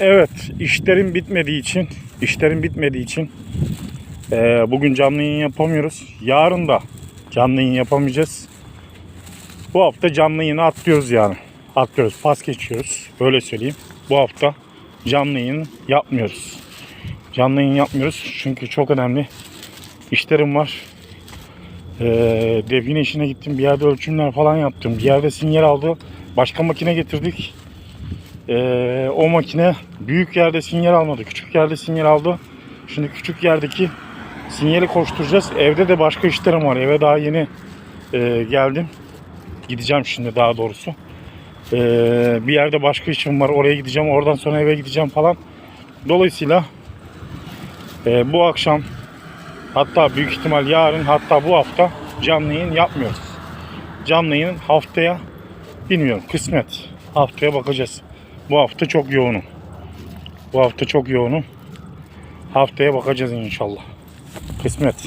Evet, işlerim bitmediği için, işlerim bitmediği için eee, bugün canlı yayın yapamıyoruz. Yarın da canlı yayın yapamayacağız. Bu hafta canlı yayını atlıyoruz yani. Atlıyoruz, pas geçiyoruz. Böyle söyleyeyim. Bu hafta canlı yayın yapmıyoruz. Canlı yayın yapmıyoruz çünkü çok önemli işlerim var. Eee define işine gittim. Bir yerde ölçümler falan yaptım. Bir yerde sinyal aldı. Başka makine getirdik. Ee, o makine büyük yerde sinyal almadı. Küçük yerde sinyal aldı. Şimdi küçük yerdeki sinyali koşturacağız. Evde de başka işlerim var. Eve daha yeni e, geldim. Gideceğim şimdi daha doğrusu. Ee, bir yerde başka işim var. Oraya gideceğim. Oradan sonra eve gideceğim falan. Dolayısıyla e, bu akşam hatta büyük ihtimal yarın hatta bu hafta canlı yayın yapmıyoruz. Canlı yayın haftaya bilmiyorum kısmet. Haftaya bakacağız. Bu hafta çok yoğunum. Bu hafta çok yoğunum. Haftaya bakacağız inşallah. Kısmet.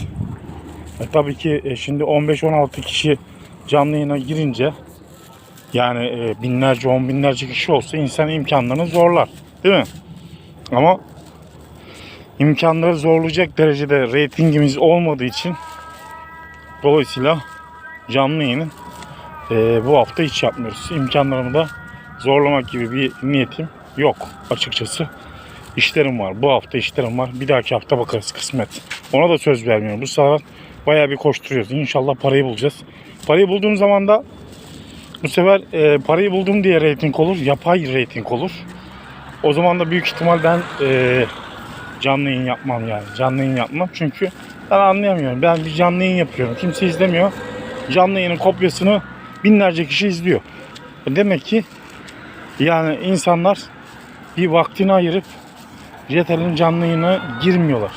E, tabii ki e, şimdi 15-16 kişi canlı yayına girince yani e, binlerce on binlerce kişi olsa insan imkanlarını zorlar. Değil mi? Ama imkanları zorlayacak derecede reytingimiz olmadığı için dolayısıyla canlı yayının e, bu hafta hiç yapmıyoruz. İmkanlarımı da zorlamak gibi bir niyetim yok açıkçası. İşlerim var. Bu hafta işlerim var. Bir dahaki hafta bakarız kısmet. Ona da söz vermiyorum. Bu sefer bayağı bir koşturuyoruz. İnşallah parayı bulacağız. Parayı bulduğum zaman da bu sefer e, parayı buldum diye reyting olur. Yapay reyting olur. O zaman da büyük ihtimal ben e, canlı yayın yapmam yani. Canlı yayın yapmam. Çünkü ben anlayamıyorum. Ben bir canlı yayın yapıyorum. Kimse izlemiyor. Canlı yayının kopyasını binlerce kişi izliyor. Demek ki yani insanlar bir vaktini ayırıp Jetel'in canlı yayına girmiyorlar.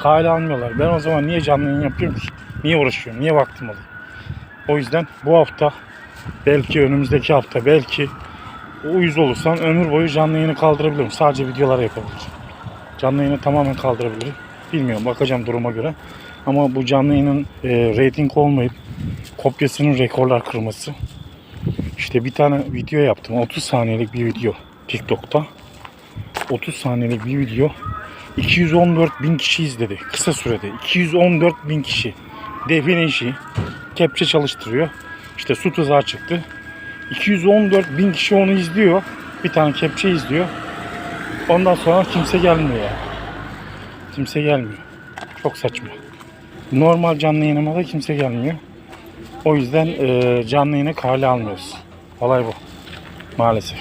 Kale almıyorlar. Ben o zaman niye canlı yayın yapıyorum ki? Niye uğraşıyorum? Niye vaktim oluyor? O yüzden bu hafta belki önümüzdeki hafta belki uyuz olursam ömür boyu canlı yayını kaldırabilirim. Sadece videolar yapabilirim. Canlı yayını tamamen kaldırabilirim. Bilmiyorum bakacağım duruma göre. Ama bu canlı yayının e, reyting olmayıp kopyasının rekorlar kırması işte bir tane video yaptım. 30 saniyelik bir video TikTok'ta. 30 saniyelik bir video. 214 bin kişi izledi. Kısa sürede. 214 bin kişi. Define. Kepçe çalıştırıyor. İşte su tuzağı çıktı. 214 bin kişi onu izliyor. Bir tane kepçe izliyor. Ondan sonra kimse gelmiyor ya. Kimse gelmiyor. Çok saçma. Normal canlı yayınıma da kimse gelmiyor. O yüzden e, canlı yayını kale almıyoruz. Olay bu. Maalesef.